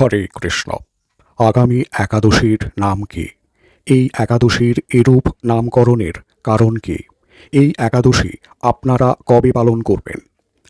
হরে কৃষ্ণ। আগামী একাদশীর নাম কি? এই একাদশীর এরূপ নামকরণের কারণ কি? এই একাদশী আপনারা কবে পালন করবেন?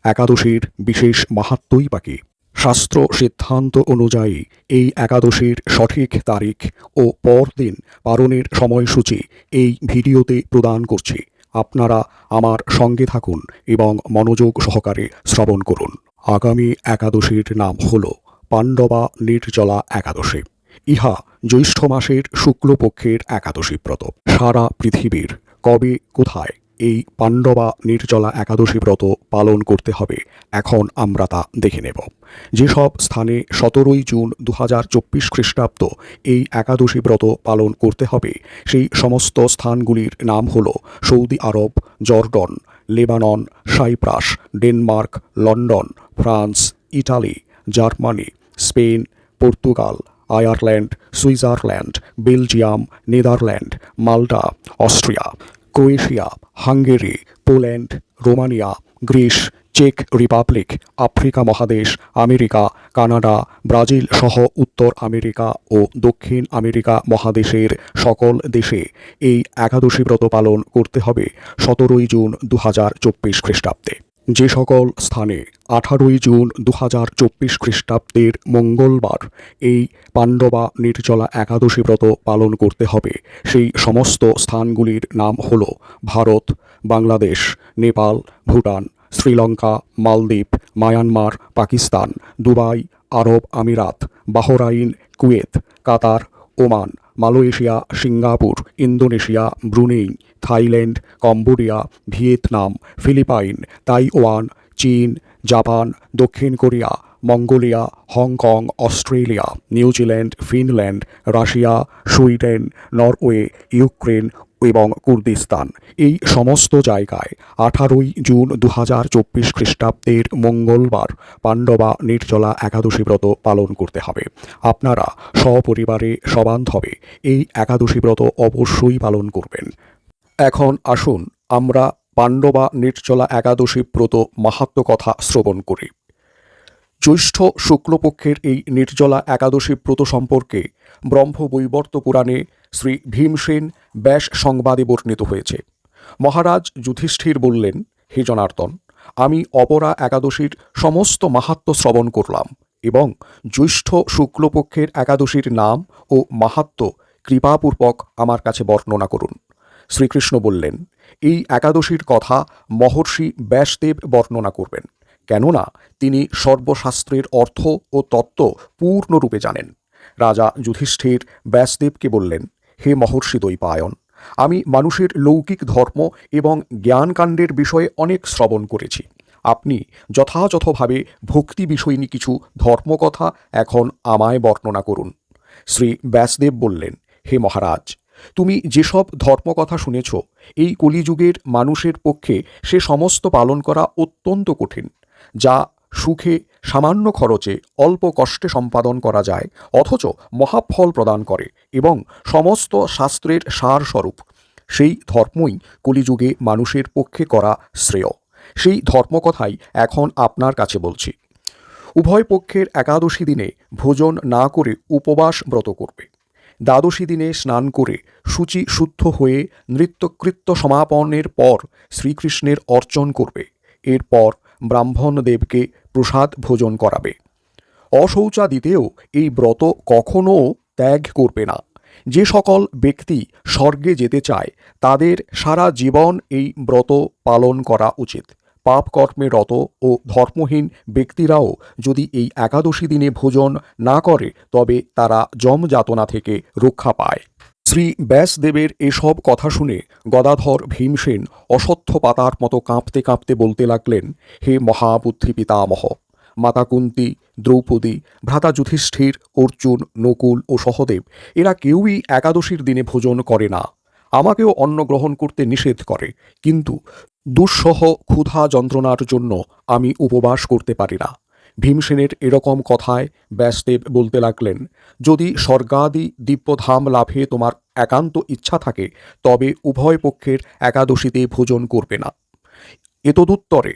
একাদশীর বিশেষ মাহাত্মই বা কি? শাস্ত্র সিদ্ধান্ত অনুযায়ী এই একাদশীর সঠিক তারিখ ও পরদিন পালনের সময়সূচি এই ভিডিওতে প্রদান করছি। আপনারা আমার সঙ্গে থাকুন এবং মনোযোগ সহকারে শ্রবণ করুন। আগামী একাদশীর নাম হল পাণ্ডবা নির্জলা একাদশী। ইহা জ্যৈষ্ঠ মাসের শুক্লপক্ষের একাদশী ব্রত। সারা পৃথিবীর কবে, কোথায় এই পাণ্ডবা নির্জলা একাদশী ব্রত পালন করতে হবে, এখন আমরা তা দেখে নেব। যেসব স্থানে সতেরোই জুন দু হাজার চব্বিশ খ্রিস্টাব্দ এই একাদশী ব্রত পালন করতে হবে, সেই সমস্ত স্থানগুলির নাম হল Saudi Arab, Jordan, Lebanon, Cyprus, Denmark, London, France, Italy, Germany Spain, Portugal, Ireland, Switzerland, Belgium, Netherland Malta Austria, Croatia, Hungary, Poland, Romania, Greece, check Republic, Africa মহাদেশ, আমেরিকা, কানাডা, ব্রাজিল সহ উত্তর আমেরিকা ও দক্ষিণ আমেরিকা মহাদেশের সকল দেশে এই একাদশী ব্রত পালন করতে হবে সতেরোই জুন দু হাজার চব্বিশ খ্রিস্টাব্দে। যে সকল স্থানে আঠারোই জুন দু হাজার চব্বিশ খ্রিস্টাব্দের মঙ্গলবার এই পাণ্ডবা নির্জলা একাদশী ব্রত পালন করতে হবে। সেই সমস্ত স্থানগুলির নাম হল ভারত, বাংলাদেশ, নেপাল, ভুটান, শ্রীলঙ্কা, মালদ্বীপ, মায়ানমার, পাকিস্তান, দুবাই, আরব আমিরাত, Bahrain, Kuwait, Qatar, Oman Malaysia, Singapore, Indonesia, Brunei, Thailand, Cambodia, Vietnam, Philippine, Taiwan, চীন, জাপান, দক্ষিণ Korea, Mongolia, Hong Kong, Australia, New Zealand, Finland, Russia, Sweden, Norway, Ukraine এবং কুর্দিস্তান। এই সমস্ত জায়গায় আঠারোই জুন দু হাজার চব্বিশ খ্রিস্টাব্দের মঙ্গলবার পাণ্ডবা নির্জলা একাদশী ব্রত পালন করতে হবে। আপনারা সপরিবারে সবান্ধবে এই একাদশী ব্রত অবশ্যই পালন করবেন। এখন আসুন আমরা পাণ্ডবা নির্জলা একাদশী ব্রত মাহাত্ম কথা শ্রবণ করি। জ্যৈষ্ঠ শুক্লপক্ষের এই নির্জলা একাদশী ব্রত সম্পর্কে ব্রহ্মবৈবর্ত পুরাণে শ্রী ভীমসেন ব্যাস সংবাদে বর্ণিত হয়েছে। মহারাজ যুধিষ্ঠির বললেন, হে জনার্দন, আমি অপরা একাদশীর সমস্ত মাহাত্ম শ্রবণ করলাম এবং জ্যৈষ্ঠ শুক্লপক্ষের একাদশীর নাম ও মাহাত্ম কৃপাপূর্বক আমার কাছে বর্ণনা করুন। শ্রীকৃষ্ণ বললেন, এই একাদশীর কথা মহর্ষি ব্যাসদেব বর্ণনা করবেন, কেননা তিনি সর্বশাস্ত্রের অর্থ ও তত্ত্ব পূর্ণরূপে জানেন। রাজা যুধিষ্ঠির ব্যাসদেবকে বললেন হে মহর্ষি দৈপায়ন আমি মানুষের লৌকিক ধর্ম এবং জ্ঞানকাণ্ডের বিষয়ে অনেক শ্রবণ করেছি। আপনি যথাযথভাবে ভক্তি বিষয়নী কিছু ধর্মকথা এখন আমায় বর্ণনা করুন। শ্রী ব্যাসদেব বললেন, হে মহারাজ, তুমি যেসব ধর্মকথা শুনেছ, এই কলিযুগের মানুষের পক্ষে সে সমস্ত পালন করা অত্যন্ত কঠিন, যা সুখে সামান্য খরচে অল্প কষ্টে সম্পাদন করা যায়, অথচ মহাফল প্রদান করে। এবং সমস্ত শাস্ত্রের সারস্বরূপ। সেই ধর্মই কলিযুগে মানুষের পক্ষে করা শ্রেয়। সেই ধর্মকথাই এখন আপনার কাছে বলছি। উভয় পক্ষের একাদশী দিনে ভোজন না করে উপবাস ব্রত করবে। দ্বাদশী দিনে স্নান করে সূচি শুদ্ধ হয়ে নৃত্যকৃত্য সমাপনের পর শ্রীকৃষ্ণের অর্চন করবে। এরপর ব্রাহ্মণদেবকে প্রসাদ ভোজন করাবে। অশৌচাদিতেও এই ব্রত কখনও ত্যাগ করবে না। যে সকল ব্যক্তি স্বর্গে যেতে চায়, তাদের সারা জীবন এই ব্রত পালন করা উচিত। পাপ কর্মে রত ও ধর্মহীন ব্যক্তিরাও যদি এই একাদশী দিনে ভোজন না করে, তবে তারা যম যাতনা থেকে রক্ষা পায়। শ্রী ব্যাসদেবের এসব কথা শুনে গদাধর ভীমসেন অসত্য পাতার মতো কাঁপতে কাঁপতে বলতে লাগলেন, হে মহাবুদ্ধি পিতামহ মাতা কুন্তি দ্রৌপদী ভ্রাতা যুধিষ্ঠির অর্জুন, নকুল ও সহদেব, এরা কেউই একাদশীর দিনে ভোজন করে না। আমাকেও অন্ন গ্রহণ করতে নিষেধ করে, কিন্তু দুঃসহ ক্ষুধা যন্ত্রণার জন্য আমি উপবাস করতে পারি না। ভীমসেনের এরকম কথায় ব্যাসদেব বলতে লাগলেন, যদি স্বর্গাদি দিব্যধাম লাভে তোমার একান্ত ইচ্ছা থাকে, তবে উভয় পক্ষের একাদশীতে ভোজন করবে না। এতদুত্তরে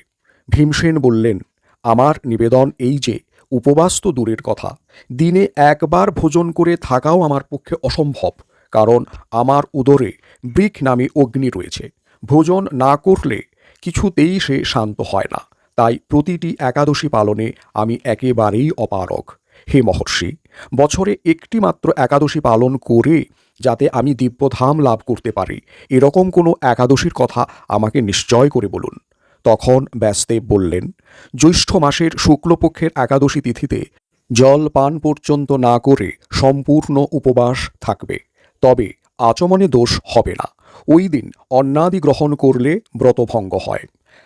ভীমসেন বললেন আমার নিবেদন এই যে, উপবাস তো দূরের কথা। দিনে একবার ভোজন করে থাকাও আমার পক্ষে অসম্ভব, কারণ আমার উদরে বৃক নামে অগ্নি রয়েছে। ভোজন না করলে কিছুতেই সে শান্ত হয় না। তাই প্রতিটি একাদশী পালনে আমি একেবারেই অপারগ। হে মহর্ষি, বছরে একটি মাত্র একাদশী পালন করে যাতে আমি দিব্যধাম লাভ করতে পারি, এরকম কোনো একাদশীর কথা আমাকে নিশ্চয় করে বলুন। তখন ব্যাসদেব বললেন, জ্যৈষ্ঠ মাসের শুক্লপক্ষের একাদশী তিথিতে জল পান পর্যন্ত না করে সম্পূর্ণ উপবাস থাকবে। তবে আচমনে দোষ হবে না। ওই দিন অন্নাদি গ্রহণ করলে ব্রতভঙ্গ হয়।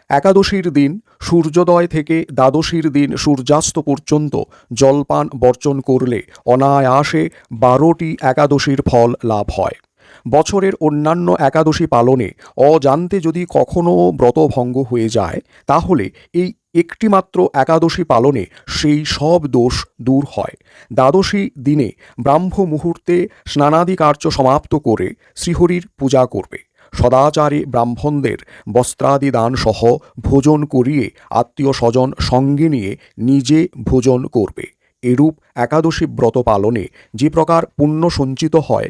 একাদশীর দিন সূর্যোদয় থেকে দ্বাদশীর দিন সূর্যাস্ত পর্যন্ত জলপান বর্জন করলে অনায়াসে বারোটি একাদশীর ফল লাভ হয়। বছরের অন্যান্য একাদশী পালনে অজান্তে যদি কখনও ব্রতভঙ্গ হয়ে যায়, তাহলে এই একটিমাত্র একাদশী পালনে সেই সব দোষ দূর হয়। দ্বাদশী দিনে ব্রাহ্ম মুহূর্তে স্নানাদি কার্য সমাপ্ত করে শ্রীহরির পূজা করবে। সদাচারে ব্রাহ্মণদের বস্ত্রাদি দান সহ ভোজন করিয়ে আত্মীয় স্বজন সঙ্গে নিয়ে নিজে ভোজন করবে। এরূপ একাদশী ব্রত পালনে যে প্রকার পুণ্য সঞ্চিত হয়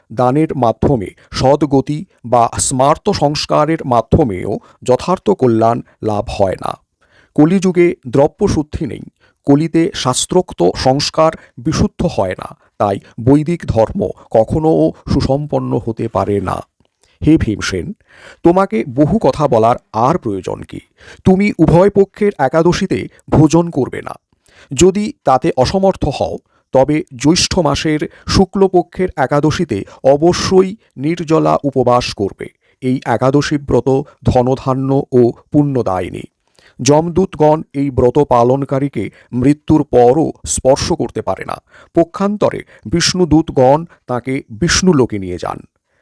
দানের মাধ্যমে, সদ্গতি বা স্মার্ত সংস্কারের মাধ্যমেও যথার্থ কল্যাণ লাভ হয় না। কলিযুগে দ্রব্য শুদ্ধি নেই, কলিতে শাস্ত্রোক্ত সংস্কার বিশুদ্ধ হয় না, তাই বৈদিক ধর্ম কখনও সুসম্পন্ন হতে পারে না। হে ভীমসেন, তোমাকে বহু কথা বলার আর প্রয়োজন কি? তুমি উভয় পক্ষের একাদশীতে ভোজন করবে না। যদি তাতে অসমর্থ হও তবে জ্যৈষ্ঠ মাসের শুক্লপক্ষের একাদশীতে অবশ্যই নির্জলা উপবাস করবে। এই একাদশী ব্রত ধনধান্য ও পুণ্যদায়িনী। যমদূতগণ এই ব্রত পালনকারীকে মৃত্যুর পরও স্পর্শ করতে পারে না। পক্ষান্তরে বিষ্ণুদূতগণ তাকে বিষ্ণুলোকে নিয়ে যান।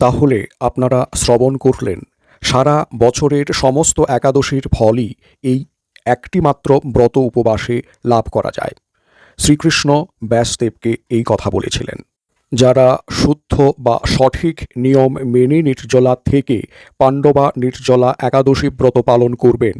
তাহলে আপনারা শ্রবণ করলেন, সারা বছরের সমস্ত একাদশীর ফলই এই একটিমাত্র ব্রত উপবাসে লাভ করা যায়। শ্রীকৃষ্ণ ব্যাসদেবকে এই কথা বলেছিলেন। যারা শুদ্ধ বা সঠিক নিয়ম মেনে নির্জলা থেকে পাণ্ডবা নির্জলা একাদশী ব্রত পালন করবেন,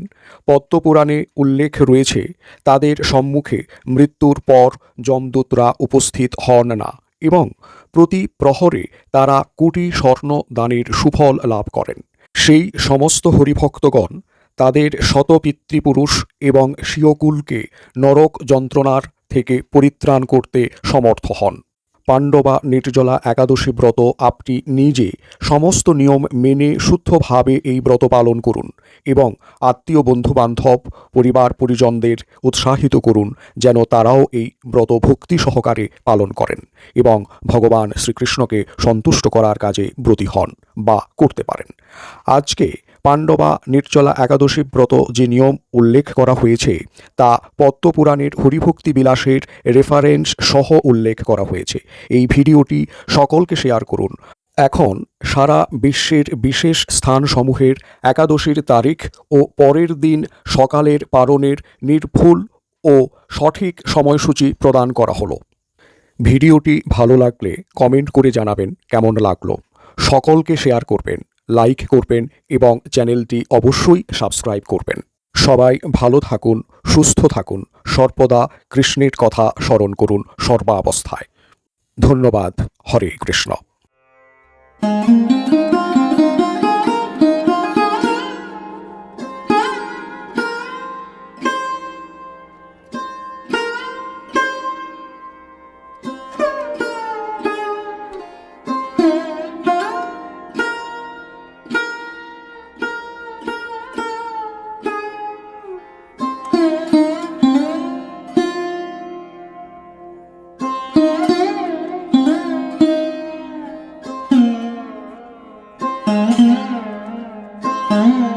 পদ্মপুরাণে উল্লেখ রয়েছে, তাদের সম্মুখে মৃত্যুর পর যমদূতরা উপস্থিত হন না এবং প্রতি প্রহরে তারা কোটি স্বর্ণ দানের সুফল লাভ করেন। সেই সমস্ত হরিভক্তগণ তাদের শত পিতৃপুরুষ এবং স্বীয়কুলকে নরক যন্ত্রণার থেকে পরিত্রাণ করতে সমর্থ হন। পাণ্ডবা নির্জলা একাদশী ব্রত আপনি নিজে সমস্ত নিয়ম মেনে শুদ্ধভাবে এই ব্রত পালন করুন এবং আত্মীয় বন্ধুবান্ধব, পরিবার পরিজনদের উৎসাহিত করুন যেন তারাও এই ব্রত ভক্তি সহকারে পালন করেন এবং ভগবান শ্রীকৃষ্ণকে সন্তুষ্ট করার কাজে ব্রতী হন বা করতে পারেন। আজকে পাণ্ডবা নির্জলা একাদশী ব্রত যে নিয়ম উল্লেখ করা হয়েছে, তা পদ্মপুরাণের হরিভক্তি বিলাসের রেফারেন্স সহ উল্লেখ করা হয়েছে। এই ভিডিওটি সকলকে শেয়ার করুন। এখন সারা বিশ্বের বিশেষ স্থানসমূহের একাদশীর তারিখ ও পরের দিন সকালের পারণের নির্ভুল ও সঠিক সময়সূচি প্রদান করা হলো। ভিডিওটি ভালো লাগলে কমেন্ট করে জানাবেন কেমন লাগল? সকলকে শেয়ার করবেন। লাইক করবেন এবং চ্যানেলটি অবশ্যই সাবস্ক্রাইব করবেন। সবাই ভালো থাকুন, সুস্থ থাকুন, সর্বদা কৃষ্ণের কথা স্মরণ করুন সর্বাবস্থায়। ধন্যবাদ। হরে কৃষ্ণ। Hum.